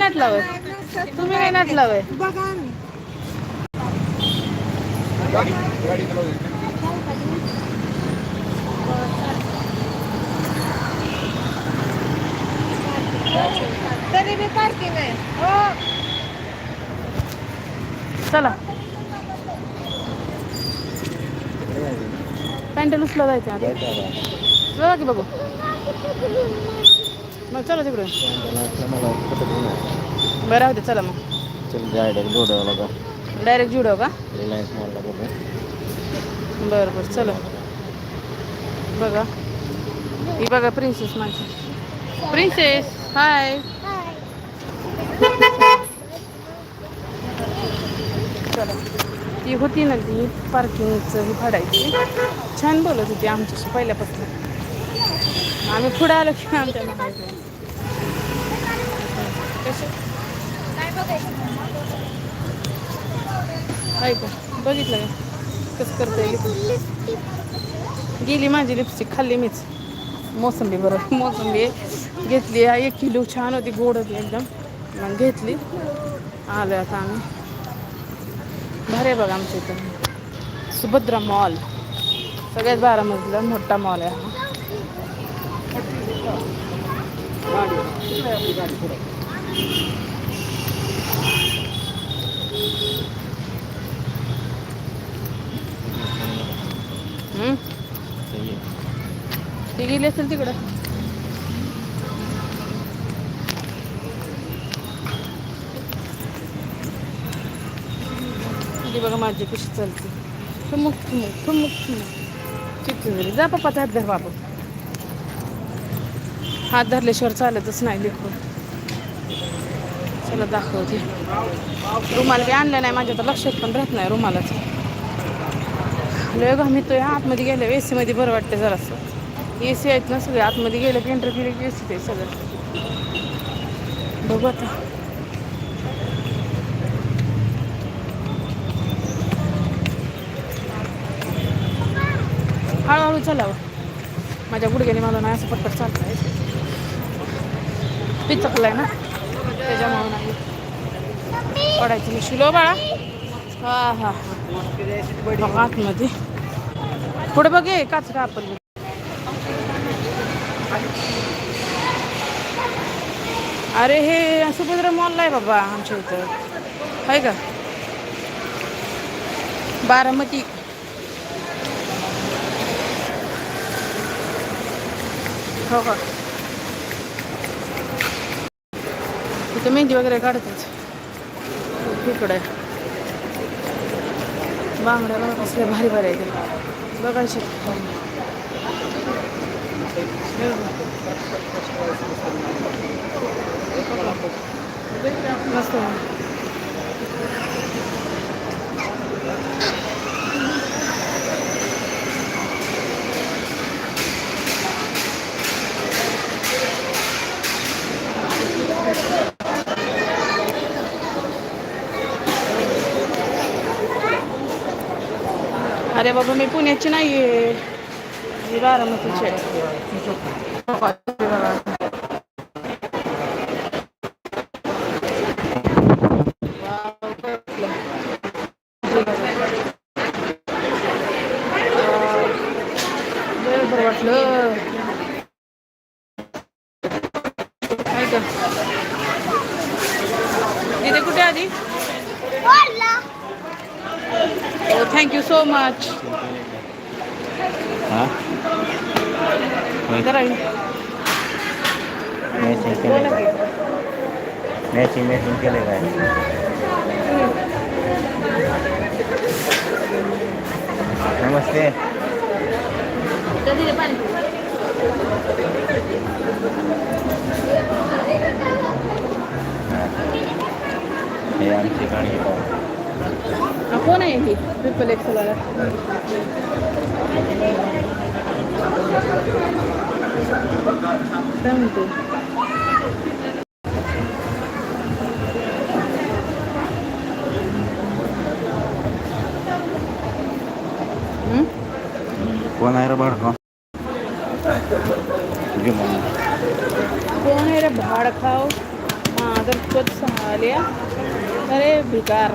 नाटला वय तुम्ही बघा आम्ही तरी बी पार्किंग आहे. हो. चला. पॅन्ट उचला जायचं बघा की बघू. मग चला तिकडे बरं राहू दे चला मग. चल डायरेक्ट जोडावला का डायरेक्ट जुडव का? रिलायन्स मॉलला बघू बरं बरं चला. बघा. ही बघा प्रिन्सेस माझी. प्रिन्सेस हाय चला. ती होती ना ती पार्किंगचं ही फाडायची छान बोलत होती आमच्याशी पहिल्यापासून. आम्ही आलो की आमच्या आहे बघितलं गेली माझी लिपस्टिक खाल्ली मीच. मोसंबी बरं, मोसंबी घेतली. हा, एक किलो छान होती, गोड होती एकदम. मग घेतली. आलो आता आम्ही. भारी बघा आमच्या सुभद्रा मॉल सगळ्यात बारामतीला मोठा मॉल आहे हा. हम्म? ती गेली असेल तिकडं. ती बघा माझी कशी चालते. ठुमुक ठुमुक ठुमुक ठुमुक. चिकटून गेली जा पप्पाचा हात धर बाबा. हात धरल्याशिवाय चालतच नाही लेकरू. चला दाखवते रुमाल बी आणलं नाही माझ्या तर लक्षात पण राहत नाही रुमालाच. लय घाम तो आतमध्ये गेल्या ए सीमध्ये बरं वाटतं जरासं. ए सी आहेत ना सगळे आतमध्ये गेलं की एंटर केलं की ए सी ते सगळं. बघू आता. हळूहळू चलावं. माझ्या गुडघ्याने मला नाही असं पटपट चालतं आहे पिचकलाय ना? त्याच्यामुळे नाही. पडायची मी शिलो बाळा. हा हा बघ आतमध्ये. पुढे बघे काच का आपण? अरे हे सुभद्रा मॉलला आहे बाबा आमच्या इथं. आहे का? बारामती. हो का? तिथे मेहंदी वगैरे काढतात इकडे. बांगड्या बघा कसल्या भारी भारी आहे ते बघा शकतो मस्त अरे बाबा मी पुण्याची नाही आहे मी बारामतीची आहे बरं वाटलं थँक्यू सो मच हां जरा मॅचिंग बोला केलं की. मॅचिंग मॅचिंग केलं काय नमस्ते कधी रे पाणी हे आमची गाडी M ही ट्रिपल एक्सल वाला एकदम तो कोण आहे रे बाळका तुझी अरे बेकार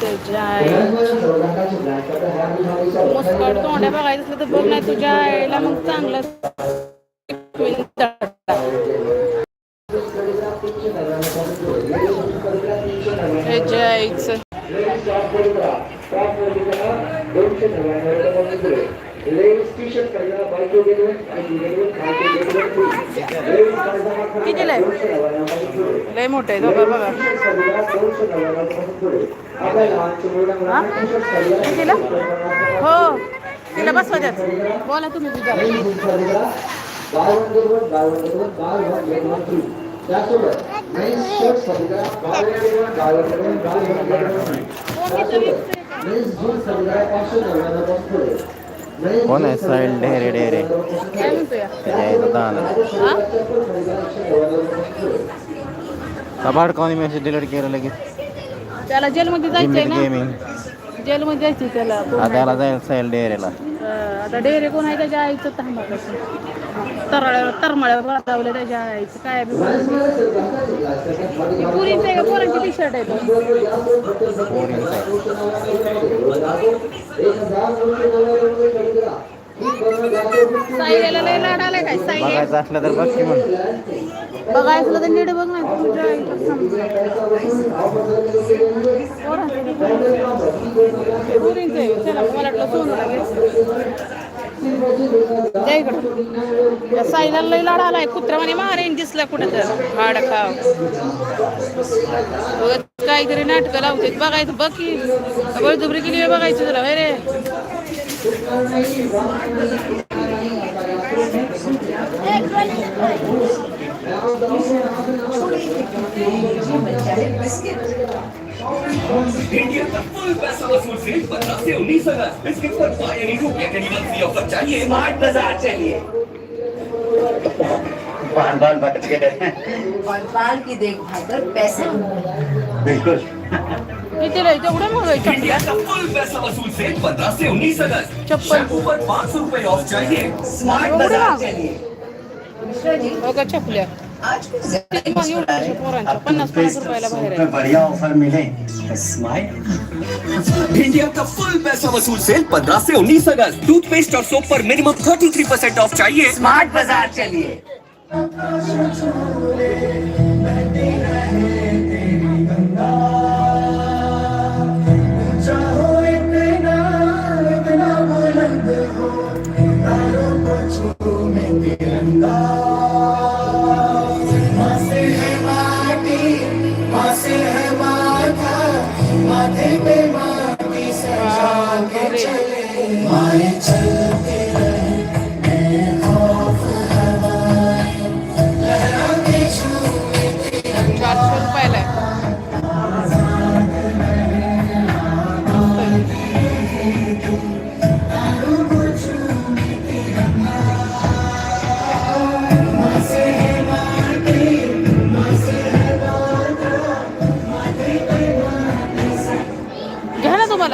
तुझ्या आई- मुस्कट तोंड्या बघायचं असलं तर बघ नाही तुझ्या आईला मग चांगलं कितीला आहे लय मोठं आहे दोघं बघा. हा? कितीला? हो. तिला बसवा द्याच बोला तुम्ही तुझ्या सबाड कोणी मेसेज डिलीट केलं लगेच? त्याला जेलमध्ये जायचंय ना? गेमिंग जेलमध्ये जायचंय त्याला. कोण आहे? त्याला जाईल साईल डेरेला अं, आता डेरे कोण आहे? त्याच्या आईचं थांबा तरळ्यावर तरमळ्यावर वाजवलं त्याच्या आईचं. काय बी पुरीचं आहे का? पोरांची टी शर्ट आहे तो. लय बघायचं असलं तर बघ की मग. बघायचं तर नीट बघ ना. तुझ्या आईचं थांब. पुरीचं आहे चला मला वाटलं सोनं लागेल द्या इकडं. या साईला लय लाड आलाय कुत्र्यामध्ये मारेन दिसला कुठं तर हाड खाव उगाच काहीतरी नाटकं लावते बघायचं बघ की बळजुबरी केली आहे बघायचं तुला होय रे इंडिया का फुल पैसा वसूल से पंद्रह से उन्नीस अगस्त इसके पर बाय एनी रुपये के निवल ऑफ़र चाहिए स्मार्ट बाज़ार चलिए भांडवल बच गए और बाल की देखभाल कर पैसे बिल्कुल मग इंडिया का फुल पैसा वसूल से पंद्रह से उन्नीस अगस्त। चप्पल। शैम्पू पर पाँच सौ रूपए ऑफ़ चाहिए। स्मार्ट बाज़ार महाग? बढ़िया ऑफ़र मिले इंडिया का फुल पैसा वसूल सेल 15 से 19 अगस्त टूथपेस्ट और सोप पर मिनिमम 33% ऑफ़ चाहिए। स्मार्ट बाज़ार चलिए।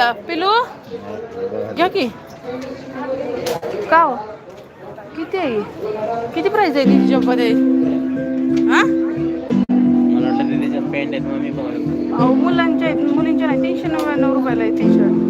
घ्या ना पिलू घ्या की का हो किती आहे किती प्राईज आहे तिची चप्पल आहे हा मला वाटलं पेंट आहेत मम्मी बघ अहो मुलांच्या आहेत मुलींच्या नाही तीनशे नव्याण्णव रुपयाला आहे टी शर्ट